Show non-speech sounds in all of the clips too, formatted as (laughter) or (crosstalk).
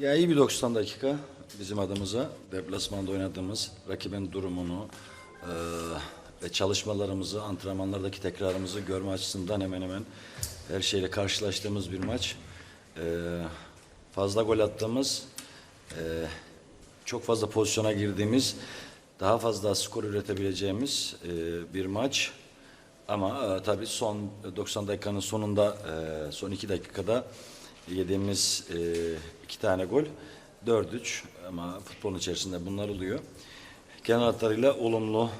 Ya iyi bir 90 dakika bizim adımıza deplasmanda oynadığımız rakibin durumunu eee, ve çalışmalarımızı, antrenmanlardaki tekrarımızı görme açısından hemen hemen her şeyle karşılaştığımız bir maç. Eee, fazla gol attığımız, eee, çok fazla pozisyona girdiğimiz, daha fazla skor üretebileceğimiz eee, bir maç. Ama e, tabii son 90 dakikanın sonunda, e, son 2 dakikada yediğimiz e, iki tane gol 4-3 ama futbolun içerisinde bunlar oluyor. Genel hatlarıyla olumlu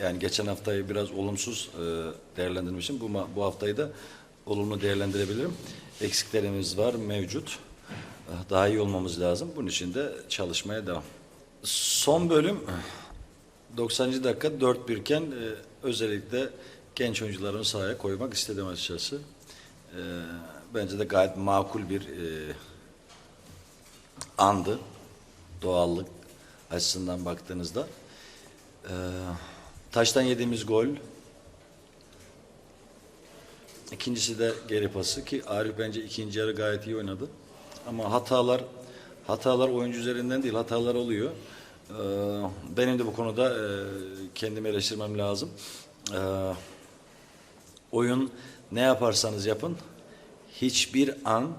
yani geçen haftayı biraz olumsuz e, değerlendirmişim. Bu, bu haftayı da olumlu değerlendirebilirim. Eksiklerimiz var, mevcut. Daha iyi olmamız lazım. Bunun için de çalışmaya devam. Son bölüm 90. dakika 4-1 iken e, özellikle genç oyuncularını sahaya koymak istedim açıkçası. E, bence de gayet makul bir e, andı. Doğallık açısından baktığınızda. E, taştan yediğimiz gol. İkincisi de geri pası ki Arif bence ikinci yarı gayet iyi oynadı. Ama hatalar hatalar oyuncu üzerinden değil hatalar oluyor. Ee, benim de bu konuda e, kendimi eleştirmem lazım. Ee, oyun ne yaparsanız yapın hiçbir an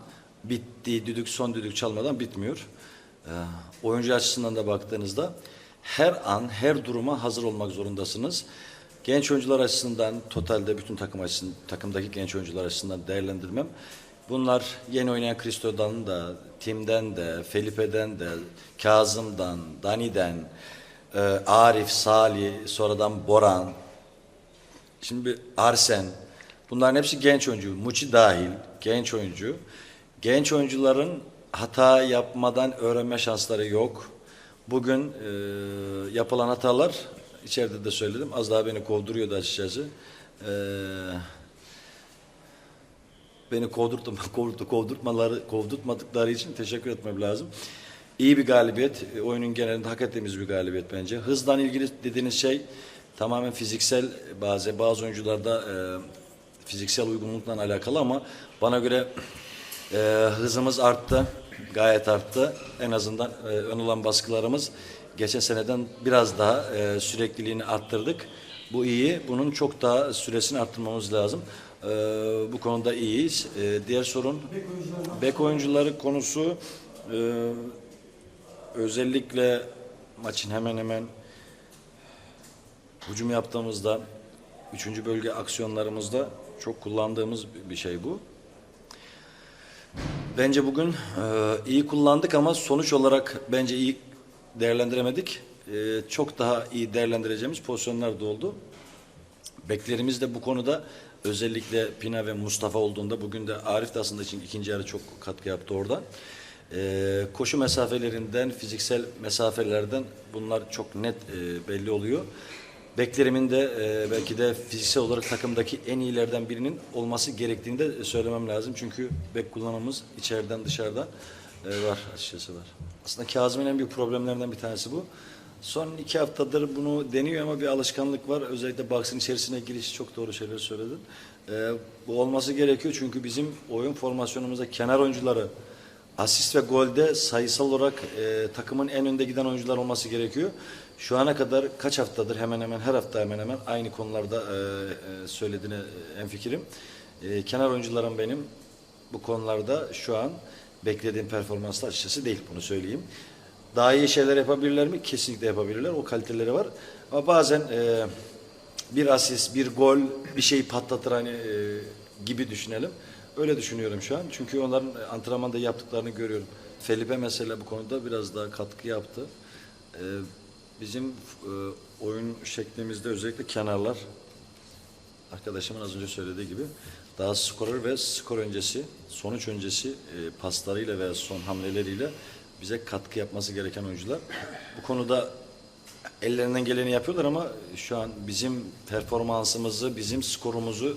bittiği düdük son düdük çalmadan bitmiyor. Ee, oyuncu açısından da baktığınızda her an her duruma hazır olmak zorundasınız. Genç oyuncular açısından totalde bütün takım açısından takımdaki genç oyuncular açısından değerlendirmem. Bunlar yeni oynayan Cristo'dan da, Tim'den de, Felipe'den de, Kazım'dan, Dani'den, e, Arif, Salih, sonradan Boran, Şimdi Arsen, bunların hepsi genç oyuncu. Muçi dahil genç oyuncu. Genç oyuncuların hata yapmadan öğrenme şansları yok. Bugün e, yapılan hatalar, içeride de söyledim, az daha beni kovduruyordu açıkçası. E, beni kovdurtma, (laughs) kovdurtma, kovdurtmaları, kovdurtmadıkları için teşekkür etmem lazım. İyi bir galibiyet. e, Oyunun genelinde hak ettiğimiz bir galibiyet bence. Hızdan ilgili dediğiniz şey tamamen fiziksel bazı bazı oyuncularda e, fiziksel uygunlukla alakalı ama bana göre e, hızımız arttı. Gayet arttı. En azından e, ön alan baskılarımız geçen seneden biraz daha e, sürekliliğini arttırdık. Bu iyi. Bunun çok daha süresini arttırmamız lazım. E, bu konuda iyiyiz. E, diğer sorun bek oyuncuları konusu e, özellikle maçın hemen hemen hücum yaptığımızda üçüncü bölge aksiyonlarımızda çok kullandığımız bir şey bu. Bence bugün e, iyi kullandık ama sonuç olarak bence iyi değerlendiremedik. E, çok daha iyi değerlendireceğimiz pozisyonlar da oldu. Beklerimiz de bu konuda özellikle Pina ve Mustafa olduğunda bugün de Arif de aslında için ikinci yarı çok katkı yaptı orada. Ee, koşu mesafelerinden, fiziksel mesafelerden bunlar çok net e, belli oluyor. Beklerimin de e, belki de fiziksel olarak takımdaki en iyilerden birinin olması gerektiğini de söylemem lazım. Çünkü bek kullanımımız içeriden dışarıdan e, var açıkçası var. Aslında Kazım'ın en büyük problemlerinden bir tanesi bu. Son iki haftadır bunu deniyor ama bir alışkanlık var. Özellikle box'ın içerisine giriş çok doğru şeyler söyledin. Ee, bu olması gerekiyor çünkü bizim oyun formasyonumuzda kenar oyuncuları asist ve golde sayısal olarak e, takımın en önde giden oyuncular olması gerekiyor. Şu ana kadar kaç haftadır hemen hemen her hafta hemen hemen aynı konularda e, e, söylediğine en fikrim. E, kenar oyuncularım benim bu konularda şu an beklediğim performansla açıkçası değil bunu söyleyeyim. Daha iyi şeyler yapabilirler mi? Kesinlikle yapabilirler. O kaliteleri var. Ama bazen e, bir asist, bir gol, bir şeyi patlatır hani e, gibi düşünelim. Öyle düşünüyorum şu an. Çünkü onların antrenmanda yaptıklarını görüyorum. Felipe mesela bu konuda biraz daha katkı yaptı. E, bizim e, oyun şeklimizde özellikle kenarlar arkadaşımın az önce söylediği gibi daha skorer ve skor öncesi, sonuç öncesi e, paslarıyla ve son hamleleriyle bize katkı yapması gereken oyuncular. Bu konuda ellerinden geleni yapıyorlar ama şu an bizim performansımızı, bizim skorumuzu e,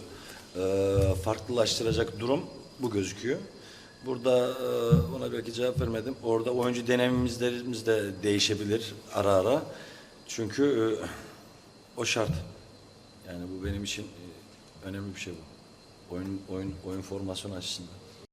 farklılaştıracak durum bu gözüküyor. Burada e, ona belki cevap vermedim. Orada oyuncu denememizlerimiz de değişebilir ara ara. Çünkü e, o şart. Yani bu benim için e, önemli bir şey bu. Oyun oyun oyun formasyonu açısından.